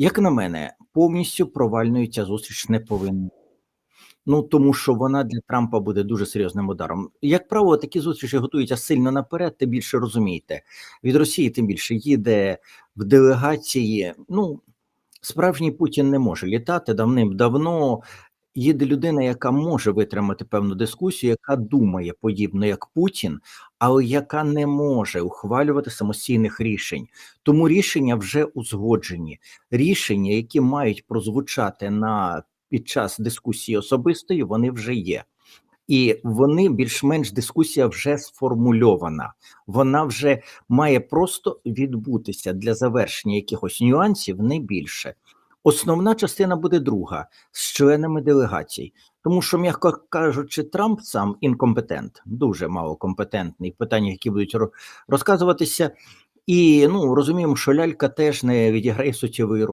Як на мене, повністю провальною ця зустріч не повинна. Ну тому що вона для Трампа буде дуже серйозним ударом. Як правило, такі зустрічі готуються сильно наперед, тим більше розумієте. Від Росії тим більше їде в делегації. Ну справжній Путін не може літати давним-давно. Їде людина, яка може витримати певну дискусію, яка думає подібно як Путін, але яка не може ухвалювати самостійних рішень. Тому рішення вже узгоджені. Рішення, які мають прозвучати на під час дискусії особистої, вони вже є. І вони більш-менш дискусія вже сформульована. Вона вже має просто відбутися для завершення якихось нюансів, не більше. Основна частина буде друга з членами делегацій, тому що, м'яко кажучи, Трамп сам інкомпетент, дуже малокомпетентний в питаннях, які будуть розказуватися. І ну розуміємо, що лялька теж не відіграє суттєвої